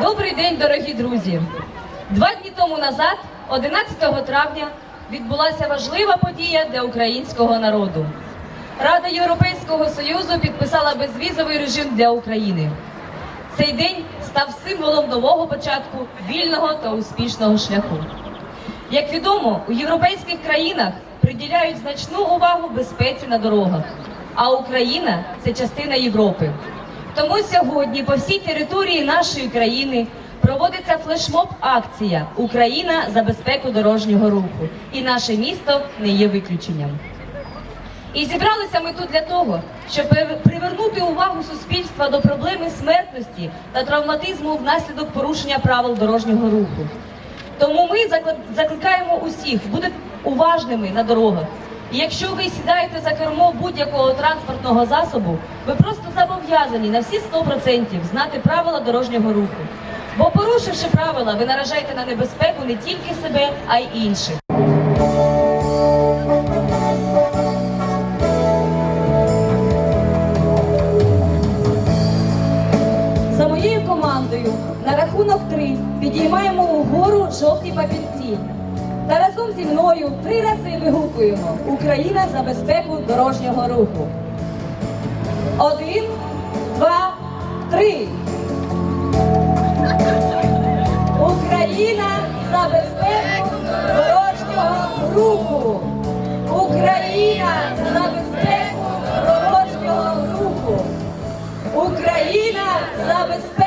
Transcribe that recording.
Добрий день, дорогі друзі! Два дні тому назад, 11 травня, відбулася важлива подія для українського народу. Рада Європейського Союзу підписала безвізовий режим для України. Цей день став символом нового початку вільного та успішного шляху. Як відомо, у європейських країнах приділяють значну увагу безпеці на дорогах, а Україна це частина Європи. Тому сьогодні по всій території нашої країни проводиться флешмоб-акція Україна за безпеку дорожнього руху, і наше місто не є виключенням. І зібралися ми тут для того, щоб привернути увагу суспільства до проблеми смертності та травматизму внаслідок порушення правил дорожнього руху. Тому ми закли- закликаємо усіх бути уважними на дорогах. Якщо ви сідаєте за кермо будь-якого транспортного засобу, ви просто зобов'язані на всі 100% знати правила дорожнього руху. Бо порушивши правила, ви наражаєте на небезпеку не тільки себе, а й інших. За моєю командою на рахунок три підіймаємо угору жовті папірці разом зі мною три рази вигукуємо Україна за безпеку дорожнього руху. Один, два, три. Україна за безпеку дорожнього руху. Україна за безпеку дорожнього руху. Україна за безпеку.